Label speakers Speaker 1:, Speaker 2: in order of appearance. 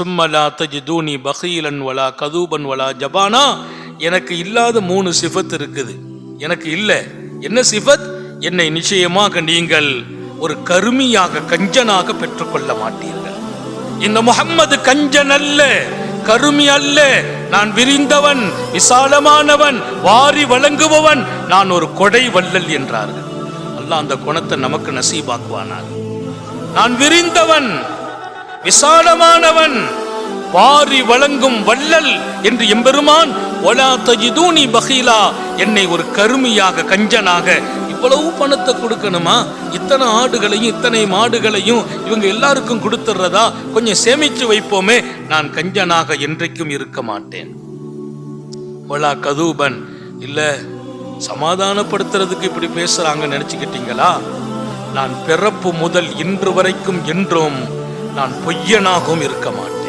Speaker 1: சும்மலா தஜிதூனி பகீலன் வலா கதூபன் வலா ஜபானா. எனக்கு இல்லாத மூணு சிஃபத் இருக்குது. எனக்கு இல்லை. என்ன சிஃபத்? என்னை நிச்சயமாக நீங்கள் ஒரு கருமியாக கஞ்சனாக பெற்றுக்கொள்ள மாட்டீர்கள். இந்த முகம்மது கஞ்சன் அல்ல கருமி அல்ல. நான் விரிந்தவன் விசாலமானவன் வாரி வழங்குபவன். நான் ஒரு கொடை வள்ளல் என்றார்கள். அல்லாஹ் அந்த குணத்தை நமக்கு நசீபாக்குவானார் நான் விரிந்தவன் விசாலமானவன். வாரி வழங்கும் வள்ளல் என்று எம்பெருமான் ஒலா தஜிதூனி பகீலா என்னை ஒரு கருமியாக கஞ்சனாக இவ்வளவு பணத்தை கொடுக்கணுமா? இத்தனை ஆடுகளையும் இத்தனை மாடுகளையும் இவங்க எல்லாருக்கும் கொடுத்துடுறதா கொஞ்சம் சேமிச்சு வைப்போமே. நான் கஞ்சனாக என்றைக்கும் இருக்க மாட்டேன். ஒலா கதூபன் இல்ல சமாதானப்படுத்துறதுக்கு இப்படி பேசுறாங்க நினைச்சுக்கிட்டீங்களா? நான் பிறப்பு முதல் இன்று வரைக்கும் என்றும் நான் பொய்யனாகவும் இருக்க மாட்டேன்.